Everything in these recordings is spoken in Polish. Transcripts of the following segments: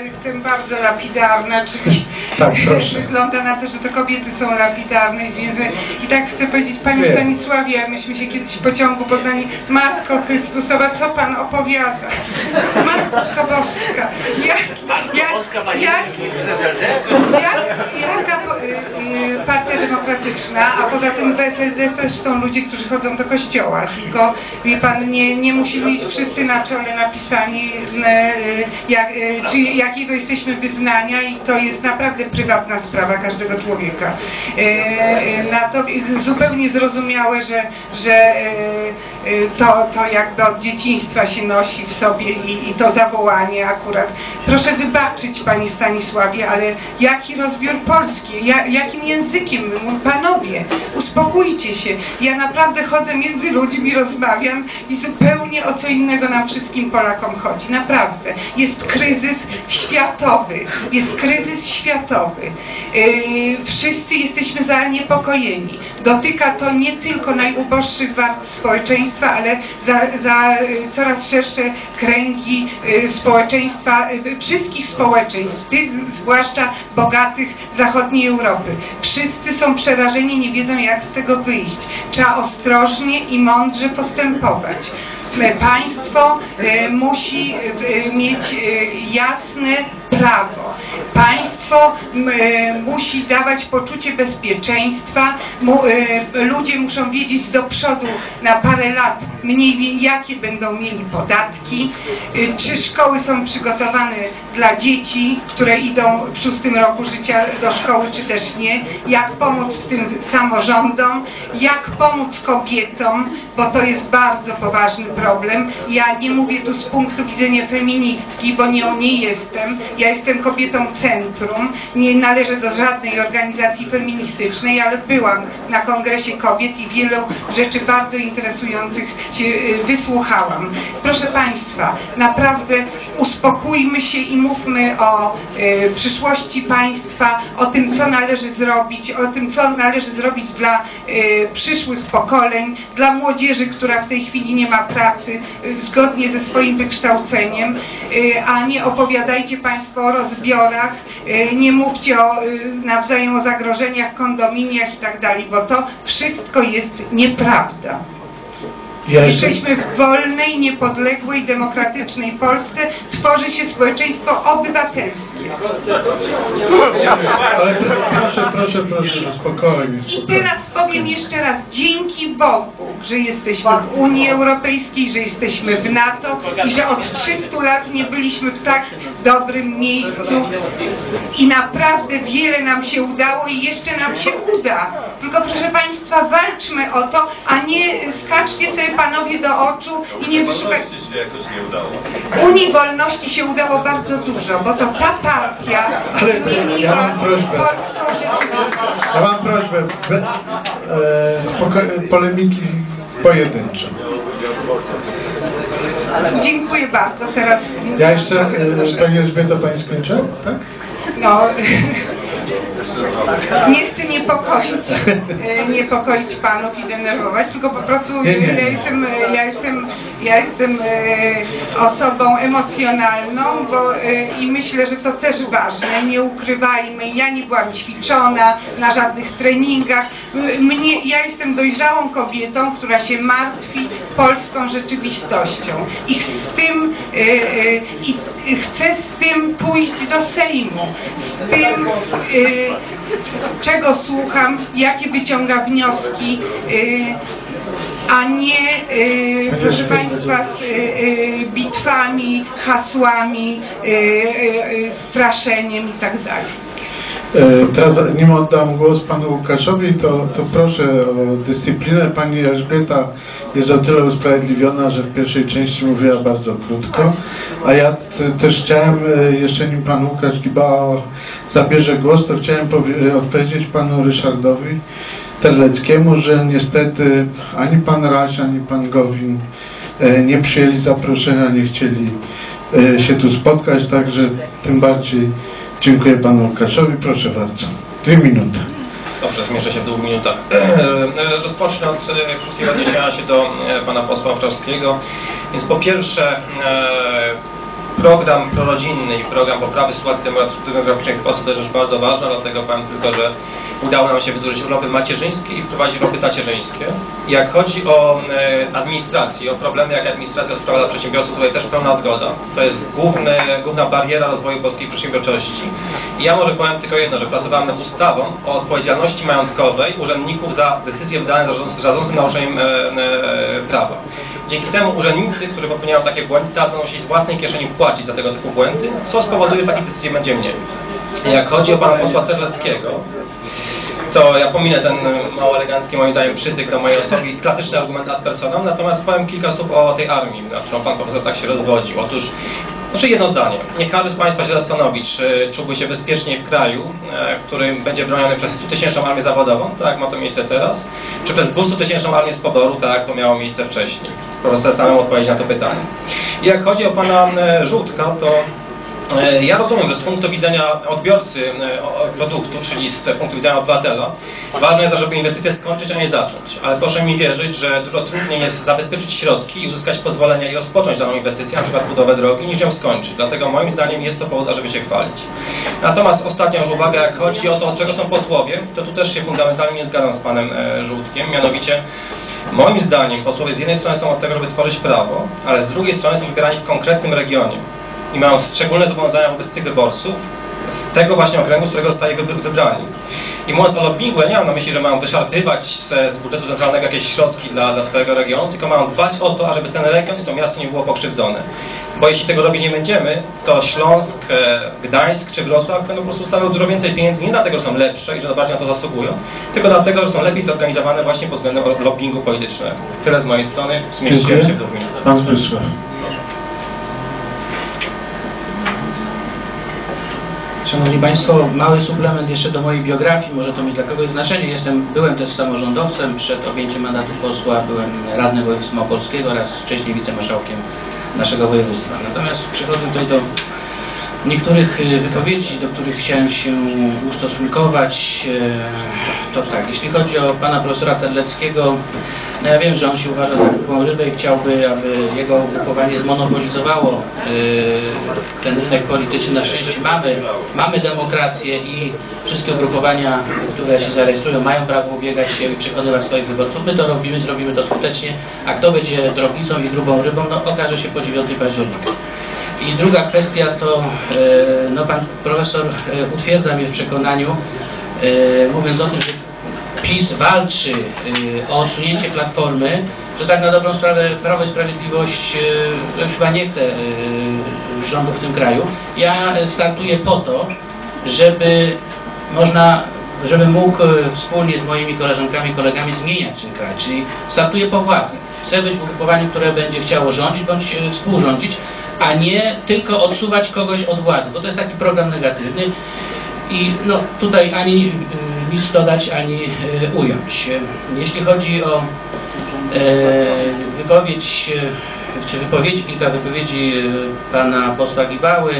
Jestem bardzo lapidarna, czyli Tak, wygląda na to, że to kobiety są lapidarne i zwięzłe. I tak chcę powiedzieć Panie Nie. Stanisławie, jak myśmy się kiedyś w pociągu poznali, Matko Chrystusowa, co Pan opowiada? Matko Boska, jak, jak, jak, jak, jaka y, y, partia demokratyczna, a poza tym w SLD też są ludzie, którzy chodzą do kościoła, tylko wie Pan, nie, nie musimy mieć wszyscy na czole napisani, y, jak, czy jakiego jesteśmy wyznania i to jest naprawdę prywatna sprawa każdego człowieka. Y, y, Na to zupełnie zrozumiałe, że, że y, to, to jakby od dzieciństwa się nosi w sobie i, i to zawołanie akurat. Proszę wybaczyć Pani Stanisławie, ale jaki rozbiór polski? Ja, jakim językiem? Panowie, się. Ja naprawdę chodzę między ludźmi, rozmawiam i zupełnie o co innego nam wszystkim Polakom chodzi. Naprawdę. Jest kryzys światowy. Jest kryzys światowy. Yy, wszyscy jesteśmy zaniepokojeni. Dotyka to nie tylko najuboższych warstw społeczeństwa, ale za, za y, coraz szersze kręgi y, społeczeństwa, wszystkich społeczeństw, tych zwłaszcza bogatych zachodniej Europy. Wszyscy są przerażeni, nie wiedzą jak z tego wyjść. Trzeba ostrożnie i mądrze postępować. E, Państwo e, musi e, mieć jasne prawo. Państwo m, e, musi dawać poczucie bezpieczeństwa. E, ludzie muszą wiedzieć do przodu na parę lat mniej wie- jakie będą mieli podatki, e, czy szkoły są przygotowane dla dzieci, które idą w szóstym roku życia do szkoły, czy też nie, jak pomóc tym samorządom, jak pomóc kobietom, bo to jest bardzo poważny problem. Ja nie mówię tu z punktu widzenia feministki, bo nią nie jestem. Ja jestem kobietą centrum, nie należę do żadnej organizacji feministycznej, ale byłam na kongresie kobiet i wielu rzeczy bardzo interesujących się y, wysłuchałam. Proszę Państwa, naprawdę uspokójmy się i mówmy o y, przyszłości państwa, o tym, co należy zrobić, o tym, co należy zrobić dla y, przyszłych pokoleń, dla młodzieży, która w tej chwili nie ma pracy, y, zgodnie ze swoim wykształceniem, y, a nie opowiadajcie Państwo o rozbiorach, y, nie mówcie o, y, nawzajem o zagrożeniach, kondominiach i tak dalej, bo to wszystko jest nieprawda. Ja Jesteśmy w wolnej, niepodległej, demokratycznej Polsce. Tworzy się społeczeństwo obywatelskie. ale proszę, proszę, proszę, spokojnie, I teraz powiem jeszcze raz, dzięki Bogu, że jesteśmy w Unii Europejskiej, że jesteśmy w NATO i że od 300 lat nie byliśmy w tak dobrym miejscu i naprawdę wiele nam się udało i jeszcze nam się uda. Tylko proszę Państwa, walczmy o to, a nie skaczcie sobie Panowie do oczu i nie wyszukać... się jakoś nie udało. Unii Wolności się udało bardzo dużo, bo to ta partia Ale zmieniła ja mam prośbę. polską rzeczywistość. Ja mam prośbę, be, e, polemiki pojedyncze. Dziękuję bardzo. Teraz Ja jeszcze, e, Pani Elżbieto, Pani skończę? Tak? no nie chcę niepokoić, e, niepokoić panów i denerwować, tylko po prostu Nie, nie. ja jestem, e, ja jestem, ja jestem e, osobą emocjonalną, bo i myślę, że to też ważne, nie ukrywajmy, ja nie byłam ćwiczona na żadnych treningach, mnie, ja jestem dojrzałą kobietą, która się martwi polską rzeczywistością. I z tym i chcę z tym pójść do Sejmu, z tym czego słucham, jakie wyciąga wnioski, e, a nie, e, proszę Państwa, z e, bitwami, hasłami, straszeniem i tak Teraz nim oddam głos panu Łukaszowi, to, to proszę o dyscyplinę. Pani Elżbieta jest o tyle usprawiedliwiona, że w pierwszej części mówiła bardzo krótko, a ja też chciałem, e, jeszcze nim pan Łukasz Giba zabierze głos, to chciałem powie- odpowiedzieć panu Ryszardowi Terleckiemu, że niestety ani pan Raś, ani pan Gowin e, nie przyjęli zaproszenia, nie chcieli e, się tu spotkać, także tym bardziej dziękuję panu Łukaszowi. Proszę bardzo. Dwie minuty. Dobrze, zmieszczę się w dwóch minutach. E, Rozpocznę od e, krótkiego odniesienia się do e, pana posła Owczarskiego. Więc po pierwsze, e, program prorodzinny i program poprawy sytuacji demograficznej w Polsce to jest rzecz bardzo ważna, dlatego powiem tylko, że udało nam się wydłużyć urlopy macierzyńskie i wprowadzić urlopy tacierzyńskie. Jak chodzi o e, administrację, o problemy, jakie administracja sprawia dla przedsiębiorców, tutaj też pełna zgoda. To jest główny, główna bariera rozwoju polskiej przedsiębiorczości. I ja może powiem tylko jedno, że pracowałem nad ustawą o odpowiedzialności majątkowej urzędników za decyzje wydane zarządzącym naruszeniem e, e, prawa. Dzięki temu urzędnicy, którzy popełniają takie błędy, teraz będą musieli z własnej kieszeni płacić za tego typu błędy, co spowoduje, że takich decyzji będzie mniej. Jak chodzi o pana posła Terleckiego, to ja pominę ten mało elegancki moim zdaniem przytyk do mojej osoby i klasyczny argument ad personam, natomiast powiem kilka słów o tej armii, na którą pan profesor tak się rozwodził. Otóż znaczy jedno zdanie. Niech każdy z Państwa się zastanowi, czy czułby się bezpiecznie w kraju, e, w którym będzie broniony przez 100-tysięczną armię zawodową, tak jak ma to miejsce teraz, czy przez 200-tysięczną armię z poboru, tak jak to miało miejsce wcześniej. Profesor samemu odpowiedzieć na to pytanie. Jak chodzi o Pana Żółtka, to E, ja rozumiem, że z punktu widzenia odbiorcy produktu, czyli z punktu widzenia obywatela, ważne jest, żeby inwestycje skończyć, a nie zacząć. Ale proszę mi wierzyć, że dużo trudniej jest zabezpieczyć środki i uzyskać pozwolenia i rozpocząć daną inwestycję, na przykład budowę drogi, niż ją skończyć. Dlatego moim zdaniem jest to powód, żeby się chwalić. Natomiast ostatnia już uwaga, jak chodzi o to, od czego są posłowie, to tu też się fundamentalnie nie zgadzam z panem e, Żółtkiem, mianowicie Moim zdaniem posłowie z jednej strony są od tego, żeby tworzyć prawo, ale z drugiej strony są wybierani w konkretnym regionie i mają szczególne zobowiązania wobec tych wyborców, tego właśnie okręgu, z którego zostali wybrani. I mówiąc o lobbingu, ja nie mam na myśli, że mają wyszarpywać z, budżetu centralnego jakieś środki dla, dla swojego regionu, tylko mają dbać o to, ażeby ten region i to miasto nie było pokrzywdzone. Bo jeśli tego robić nie będziemy, to Śląsk, e, Gdańsk czy Wrocław będą po prostu stawiał dużo więcej pieniędzy nie dlatego, że są lepsze i że bardziej na to zasługują, tylko dlatego, że są lepiej zorganizowane właśnie pod względem lobbingu politycznego. Tyle z mojej strony. Zmieściłem się w. Pan Zbysław. Szanowni Państwo, mały suplement jeszcze do mojej biografii, może to mieć dla kogoś znaczenie. Jestem, byłem też samorządowcem, przed objęciem mandatu posła byłem radnym województwa małopolskiego oraz wcześniej wicemarszałkiem naszego województwa. Natomiast przechodzę tutaj do niektórych y, wypowiedzi, do których chciałem się ustosunkować, e, to tak, jeśli chodzi o pana profesora Terleckiego, no ja wiem, że on się uważa za grubą rybę i chciałby, aby jego ugrupowanie zmonopolizowało e, ten rynek polityczny. Na szczęście mamy, mamy demokrację i wszystkie ugrupowania, które się zarejestrują, mają prawo ubiegać się i przekonywać swoich wyborców. My to robimy, zrobimy to skutecznie, a kto będzie drobnicą i grubą rybą, no okaże się po 9 października. I druga kwestia to, e, no pan profesor e, utwierdza mnie w przekonaniu, e, mówiąc o tym, że PiS walczy o odsunięcie Platformy, że tak na dobrą sprawę Prawo i Sprawiedliwość już chyba nie chce rządu w tym kraju. Ja startuję po to, żeby można żeby mógł wspólnie z moimi koleżankami kolegami zmieniać ten kraj, czyli startuję po władzy. Chcę być w ugrupowaniu, które będzie chciało rządzić bądź współrządzić, a nie tylko odsuwać kogoś od władzy, bo to jest taki program negatywny i no, tutaj ani y, nic dodać, ani y, ująć. Jeśli chodzi o e, wypowiedź, e, czy wypowiedzi, kilka wypowiedzi e, pana posła Gibały,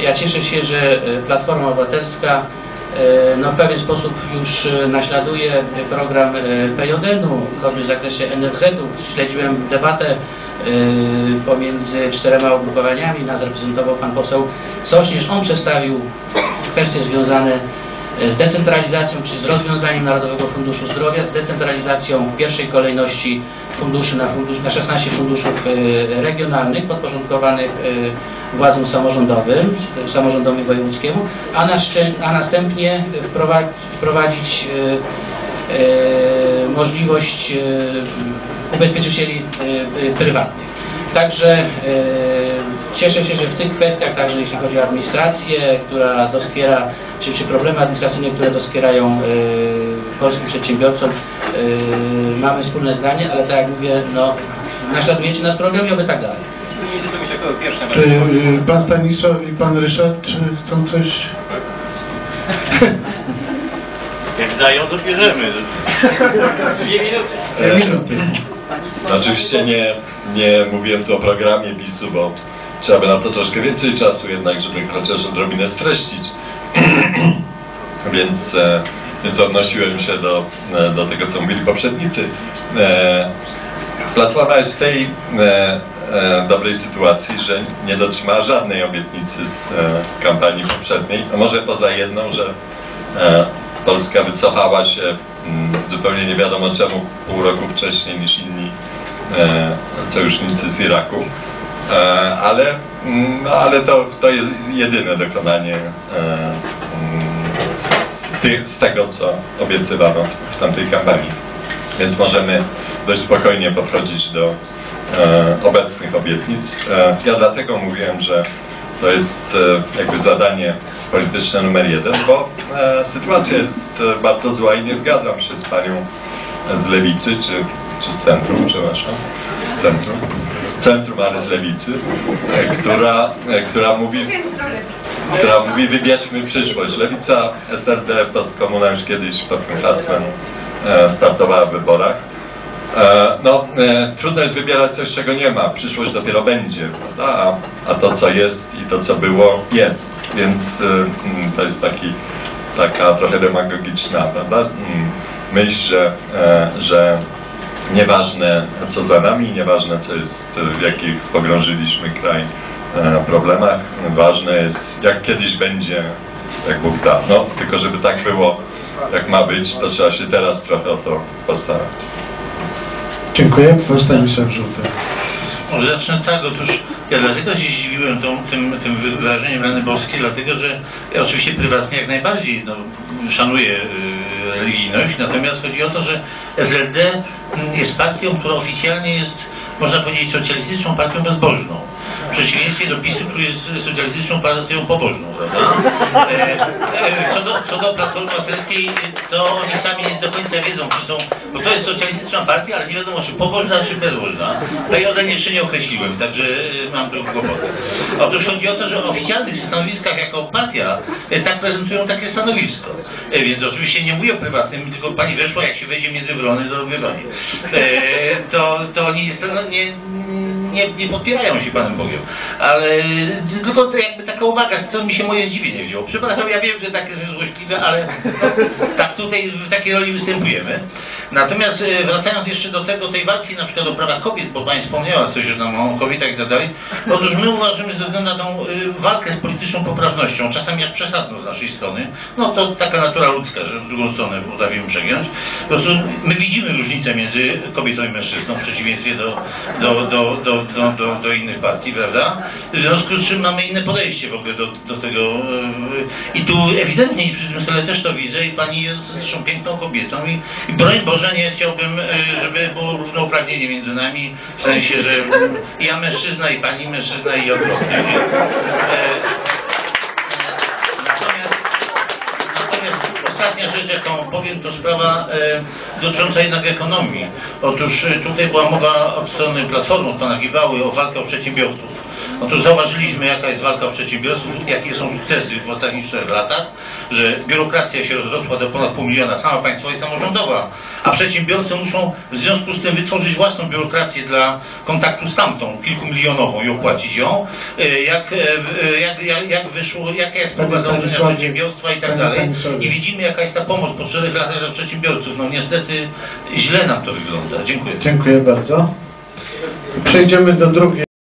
ja cieszę się, że Platforma Obywatelska no, w pewien sposób już naśladuje program PJN-u, w zakresie NFZ-u. Śledziłem debatę pomiędzy czterema ugrupowaniami. Nas reprezentował pan poseł Sośnierz. On przedstawił kwestie związane z decentralizacją, czy z rozwiązaniem Narodowego Funduszu Zdrowia, z decentralizacją w pierwszej kolejności funduszy na, fundusz, na 16 funduszów y, regionalnych podporządkowanych y, władzom samorządowym, samorządowi wojewódzkiemu, a, na, a następnie wprowadzić możliwość ubezpieczycieli e, e, prywatnych. Także e, cieszę się, że w tych kwestiach, także jeśli chodzi o administrację, która doskwiera, czy, czy problemy administracyjne, które doskwierają polskim przedsiębiorcom, mamy wspólne zdanie, ale tak jak mówię, no, naśladujecie nas programowy i tak dalej. Czy pan Stanisław i pan Ryszard, czy chcą coś? Jak dają, to bierzemy. Dwie minuty. Dwie minuty. Oczywiście nie, nie mówiłem tu o programie PiSu, bo trzeba by na to troszkę więcej czasu jednak, żeby chociaż odrobinę streścić. więc, e, więc odnosiłem się do, do tego, co mówili poprzednicy. E, Platforma jest w tej, e, e, dobrej sytuacji, że nie dotrzymała żadnej obietnicy z e, kampanii poprzedniej. No może poza jedną, że e, Polska wycofała się zupełnie nie wiadomo czemu pół roku wcześniej niż inni e, sojusznicy z Iraku. E, ale mm, ale to, to jest jedyne dokonanie e, mm, z, tego, co obiecywano w tamtej kampanii. Więc możemy dość spokojnie podchodzić do e, obecnych obietnic. E, ja dlatego mówiłem, że to jest e, jakby zadanie polityczne numer jeden, bo e, sytuacja jest e, bardzo zła i nie zgadzam się z panią z lewicy, czy, czy z centrum, przepraszam, z centrum, centrum, ale z lewicy, która, która mówi, która mówi wybierzmy przyszłość. Lewica SLD postkomuna już kiedyś pod tym hasłem startowała w wyborach. No, trudno jest wybierać coś, czego nie ma. Przyszłość dopiero będzie, prawda? A, a to, co jest to, co było, jest. Więc e, mm, to jest taki, taka trochę demagogiczna, prawda? Mm, Myśl, że, e, że nieważne, co za nami, nieważne, co jest, w jakich pogrążyliśmy kraj e, problemach, ważne jest, jak kiedyś będzie, jak Bóg da. No, tylko żeby tak było, jak ma być, to trzeba się teraz trochę o to postarać. Dziękuję. Pan Stanisław Żółty. Może zacznę tak, otóż ja dlatego się zdziwiłem tą, tym, tym wyrażeniem rany boskie, dlatego że ja oczywiście prywatnie jak najbardziej no, szanuję y, religijność, natomiast chodzi o to, że SLD jest partią, która oficjalnie jest, można powiedzieć, socjalistyczną partią bezbożną. W przeciwieństwie do PiSu, który jest socjalistyczną partią pobożną, prawda? E, e, co, do, co do Platformy Obywatelskiej, to oni sami nie do końca wiedzą, czy są, bo to jest socjalistyczna partia, ale nie wiadomo, czy pobożna, czy bezbożna. Oceny jeszcze nie określiłem, także e, mam trochę kłopoty. Otóż chodzi o to, że w oficjalnych stanowiskach jako partia e, tak prezentują takie stanowisko. E, Więc oczywiście nie mówię o prywatnym, tylko pani weszła, jak się wejdzie między wrony, to wyroni. E, To, to oni jest, no, nie, nie, nie podpierają się Panem Bogiem. Ale tylko to jakby taka uwaga, to mi się moje zdziwienie wzięło. Przepraszam, ja wiem, że takie jest złośliwe, ale tak tutaj w takiej roli występujemy. Natomiast e, wracając jeszcze do tego, tej walki na przykład o prawa kobiet, bo Pani wspomniała coś, o kobietach i tak dalej. Otóż my uważamy ze względu na tą y, walkę z polityczną poprawnością, czasami aż przesadną z naszej strony, no to taka natura ludzka, że w drugą stronę potrafimy przegiąć. Po prostu my widzimy różnicę między kobietą i mężczyzną, w przeciwieństwie do, do, do, do, do, do, do innych partii, prawda? W związku z czym mamy inne podejście w ogóle do, do tego. y, I tu ewidentnie i przy tym stole też to widzę i pani jest zresztą piękną kobietą i, i broń Boże nie chciałbym, y, żeby było równouprawnienie między nami, w sensie, że ja mężczyzna i pani mężczyzna i odwrotnie. nie? E, Natomiast, natomiast ostatnia rzecz, jaką powiem, to sprawa e, dotycząca jednak ekonomii. Otóż e, tutaj była mowa od strony Platformy, pana Giwały, o walkę o przedsiębiorców. Otóż zauważyliśmy, jaka jest walka o przedsiębiorców, jakie są sukcesy w ostatnich czterech latach, że biurokracja się rozrosła do ponad pół miliona, sama państwowa i samorządowa, a przedsiębiorcy muszą w związku z tym wytworzyć własną biurokrację dla kontaktu z tamtą, kilkumilionową i opłacić ją. E, Jak, e, e, jak, jak, jak wyszło, jaka jest próba założenia przedsiębiorstwa i tak dalej. I widzimy, jaka jest ta pomoc po czterech latach dla przedsiębiorców. No niestety źle nam to wygląda. Dziękuję. Dziękuję bardzo. Przejdziemy do drugiej.